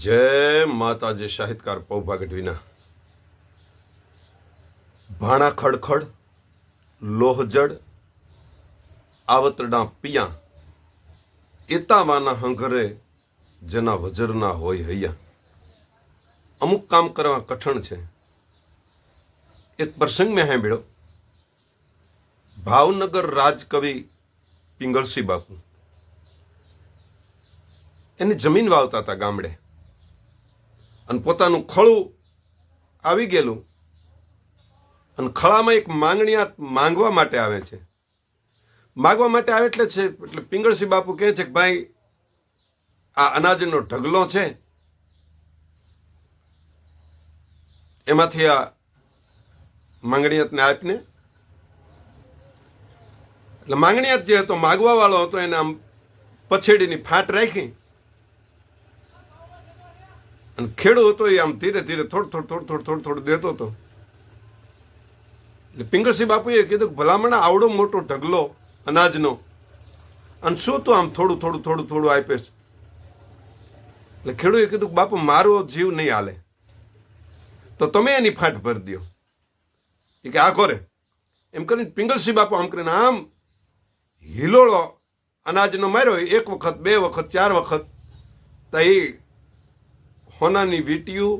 જય માતાજી સાહિત્યકાર પૌભા ગઢવીના ભાણા ખડખડ લોહજડ આવતરડા પિયા, એતાવાના હંઘરે જેના વજરના હોય હૈયા. અમુક કામ કરવા કઠણ છે. એક પ્રસંગ મેં સાંભળ્યો. ભાવનગર રાજકવિ પિંગળસી બાપુ. એની જમીન વાવતા હતા ગામડે. અને પોતાનું ખળું આવી ગયેલું. અને ખળામાં એક માંગણીયા માંગવા માટે આવે છે. માંગવા માટે આવે એટલે છે, એટલે પિંગળસી બાપુ કહે છે કે ભાઈ, આ અનાજનો ઢગલો છે. એમાંથી આ માંગણીયાતને આપને. એટલે માંગણીયાત જે હતો માગવા વાળો હતો, એને આમ પછેડીની ફાટ રાખી. અને ખેડો હતો એ આમ ધીરે ધીરે થોડું થોડું થોડું થોડું થોડું થોડું દેતો હતો. એટલે પિંગળસિંહ બાપુએ કીધું ભલામણ આવડો મોટો ઢગલો અનાજનો. અને શું તું આમ થોડું થોડું થોડું થોડું આપીશ એટલે ખેડૂએ કીધું બાપુ, મારો જીવ નહીં હાલે. તો તમે એની ફાટ ભરી દો એ કે, આ કોરે? એમ કરીને પિંગળસિંહ બાપુ આમ કરીને આમ હિલોળો અનાજનો માર્યો. એક વખત, બે વખત, ચાર વખત. તો એ હોનાની વીંટીયું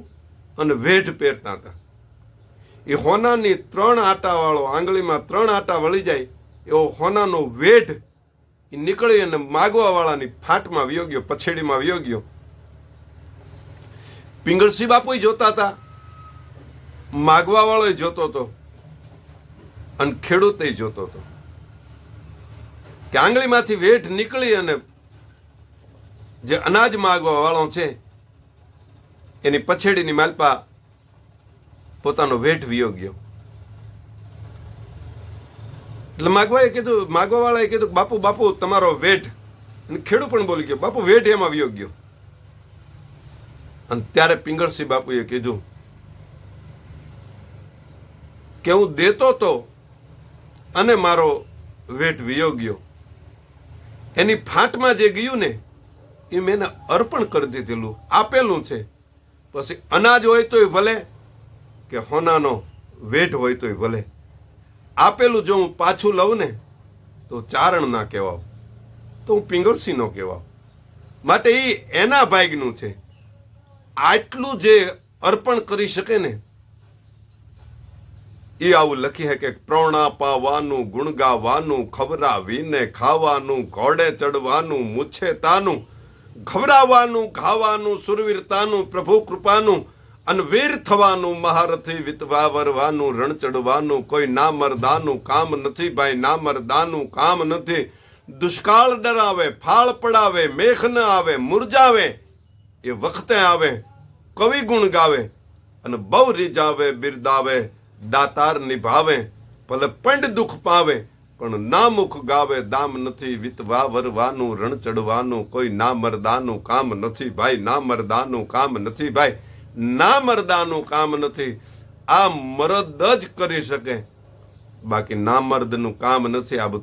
અને વેઢ પહેરતા હતા. એ હોનાની ત્રણ આટાવાળો આંગળીમાં ત્રણ આટા વળી જાય, એવો હોનાનો વેઢ એ નીકળી અને માગવાવાળાની ફાટમાં વયો પછેડીમાં વયો ગયો. પિંગળસિંહ બાપુ જોતા હતા, માગવાવાળો જોતો હતો અને ખેડૂતે જોતો હતો. કે આંગળીમાંથી વેઠ નીકળી અને જે અનાજ માગવા વાળો છે એની પછેડીની માલપા પોતાનો વેઠ વિયોગ્યો. એટલે માગવાએ કીધું, માગવાવાળાએ કીધું બાપુ બાપુ, તમારો વેઠ અને ખેડૂ પણ બોલી ગયો, બાપુ વેઠ એમાં વિયોગ્યો. અને ત્યારે પિંગળસિંહ બાપુએ કીધું કે, હું દેતો તો અને મારો વેઠ વિયોગ્યો. એની ફાંટમાં જે ગયું ને, એ મેં અર્પણ કરી દીધેલું, આપેલું છે. પછી અનાજ હોય તોય ભલે કે હોનાનો વેઠ હોય તોય ભલે. આપેલું જો હું પાછું લઉં ને, તો ચારણ ના કહેવાવ તો હું પિંગળસી ન કહેવાવ માટે એ એના ભાગનું છે. આટલું જે અર્પણ કરી શકે ને એ આવું લખી હે કે પ્રણા પાવાનું, ગુણગાવાનું, ખવરાવીને ખાવાનું, ઘોડે ચડવાનું મૂછે તાનું ગાવાનું સુરવીરતાનું પ્રભુ કૃપાનું અને વીર થવાનું, મહારથી વિતવા વરવાનું, રણ ચડવાનું કોઈ ના મરદાનું કામ નથી ભાઈ ના મરદાનું કામ નથી. દુષ્કાળ ડરાવે, ફાળ પડાવે, મેઘ ન આવે મુરજાવે એ વખતે આવે, કવિ ગુણ ગાવે અને બહુ રીજાવે બિરદાવે, દાતાર નિભાવે, ભલે પંડ દુઃખ પાવે. પણ ના મુખ ગાવે દામ નથી વિતવા, વરવાનું, રણ ચડવાનું કોઈ ના મરદાનું કામ નથી ભાઈ ના મરદાનું કામ નથી ભાઈ. ના મરદાનું કામ નથી. આ મરદ જ કરી શકે. બાકી ના મર્દનું કામ નથી, આ બધું